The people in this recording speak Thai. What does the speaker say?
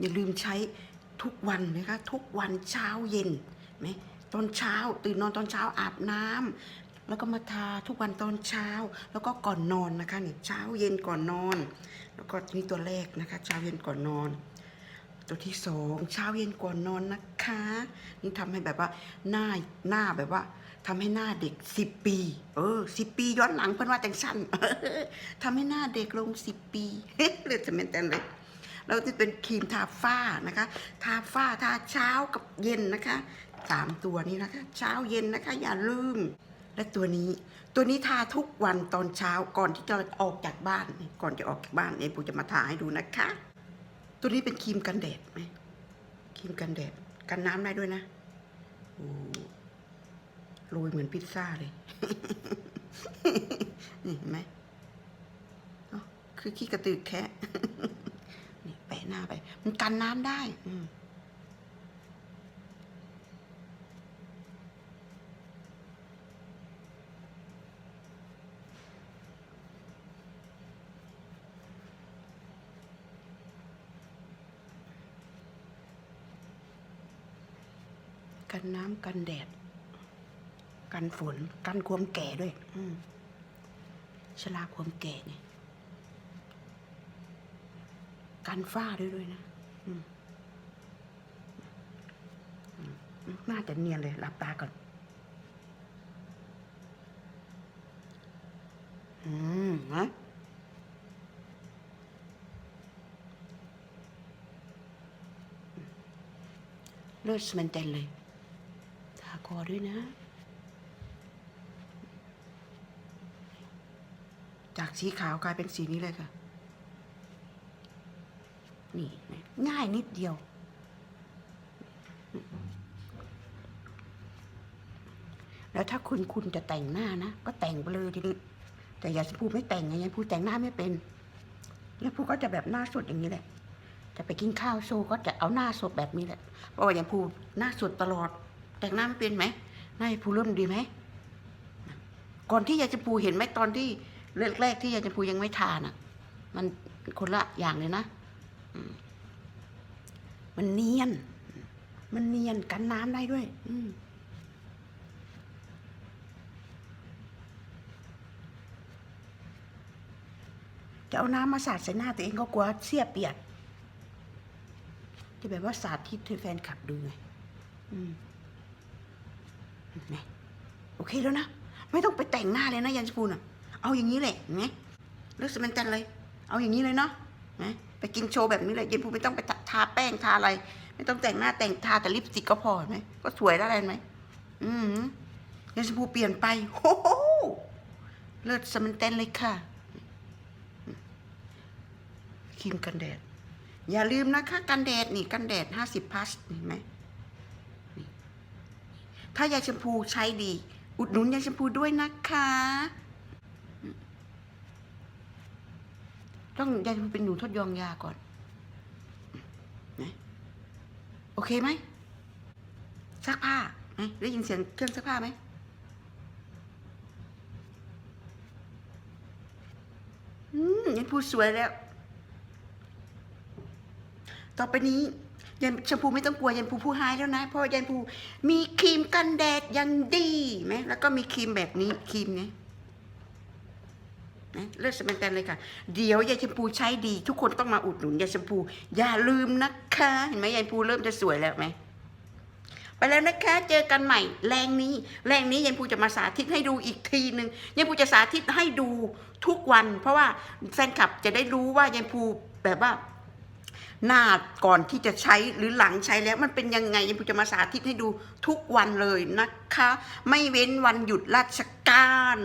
อย่าลืมใช้ทุกวันนะคะ ทุกวันเช้าเย็นไหมตอนเช้าตื่นนอนตอนเช้าอาบน้ำแล้วก็มาทาทุกวันตอนเช้า แล้วก็ก่อนนอนนะคะนี่เช้าเย็นก่อนนอน แล้วก็นี่ตัวแรกนะคะ เช้าเย็นก่อนนอน ตัวที่สองเช้าเย็นก่อนนอนนะคะ นี่ทำให้แบบว่าหน้าหน้าแบบว่าทำให้หน้าเด็กสิบปี เออสิบปีย้อนหลังเพิ่นว่าจังสั้นทำให้หน้าเด็กลงสิบปีเลยจะเป็นแต่เลย แล้วที่เป็นครีมทาฝ้านะคะ ทาฝ้าทาเช้ากับเย็นนะคะสามตัวนี้นะคะ เช้าเย็นนะคะ อย่าลืม และตัวนี้ ตัวนี้ทาทุกวันตอนเช้าก่อนที่จะออกจากบ้าน ก่อนจะออกจากบ้านเนี่ยปูจะมาทาให้ดูนะคะ ตัวนี้เป็นครีมกันแดดไหมครีมกันแดดกันน้ำได้ด้วยนะโอ้โรยเหมือนพิซซ่าเลย นี่เห็นไหมคือขี้กระตือแค่นี่แปะ หน้าไป มันกันน้ำได้ อืกันน้ำกันแดด กันฝน กันความแก่ด้วย อืมชะลาความแก่เนี่ย กันฝ้าด้วยด้วยนะน่าจะเนียนเลยหลับตาก่อน อืมนะเลือดสมันเต็นเลยทาคอด้วยนะ จากสีขาวกลายเป็นสีนี้เลยค่ะ นี่ง่ายนิดเดียว แล้วถ้าคุณคุณจะแต่งหน้านะก็แต่งไปเลยทีนี้แต่อย่าพูดไม่แต่งไงยังพูดแต่งหน้าไม่เป็น แล้วพูดก็จะแบบหน้าสดอย่างนี้แหละจะไปกินข้าวโชว์ก็จะเอาหน้าสดแบบนี้แหละเพราะว่าอย่างพูดหน้าสดตลอด แต่งหน้าไม่เป็นไหมหน้าพูเริ่มดีไหมก่อนที่ยายจะพูเห็นไหมตอนที่แรกๆที่ยายจะพูยังไม่ทานอะ มันคนละอย่างเลยนะ มันเนียน มันเนียนกันน้ำได้ด้วย อืจะเอาน้ำมาสาดใส่หน้าตัวเองก็กลัวเสียเปียกจะแบบว่าสาธิตให้แฟนคลับดูไง อืมโอเคแล้วนะ ไม่ต้องไปแต่งหน้าเลยนะยันสปูนอะ เอาอย่างนี้แหละเห็นไหมเลือกสแมนตันเลย เอาอย่างนี้เลยเนาะนะ ไปกินโชว์แบบนี้เลยยันปูไม่ต้องไปทาแป้งทาอะไร ไม่ต้องแต่งหน้าแต่งทาแต่ลิปสติกก็พอนไหมก็สวยแล้วเห็นไหมอืมยันสปูเปลี่ยนไปโอ้โหเลือดสแมนเตันเลยค่ะครีมกันแดด อย่าลืมนะคะ กันแดดนี่กันแดดห้าสิบพัสเห็นไหมถ้ายาแชมพูใช้ดี อุดหนุนยาแชมพูด้วยนะคะ ต้องยาแชมพูเป็นหนูทดลองยาก่อนนะโอเคไหมซักผ้าไหมได้ยินเสียงเครื่องซักผ้าไหมอืมยันพูสวยแล้ว ต่อไปนี้ยันชมพูไม่ต้องกลัวยันพูผู้หายแล้วนะ เพราะยันพูมีครีมกันแดดอยังดีไหมแล้วก็มีครีมแบบนี้ครีมเนี้ย นะเลือดสเปนแตนเลยค่ะ เดี๋ยวยายชมพูใช้ดี ทุกคนต้องมาอุดหนุนยายชมพู อย่าลืมนะคะ เห็นไหมยายชมพูเริ่มจะสวยแล้วไหมไปแล้วนะคะ เจอกันใหม่ แรงนี้ แรงนี้ยายพูจะมาสาธิตให้ดูอีกทีหนึ่งยายพูจะสาธิตให้ดูทุกวัน เพราะว่าแฟนคลับจะได้รู้ว่ายายพูแบบว่า หน้าก่อนที่จะใช้หรือหลังใช้แล้วมันเป็นยังไงยังจะมาสาธิตให้ดูทุกวันเลยนะคะ ไม่เว้นวันหยุดราชการ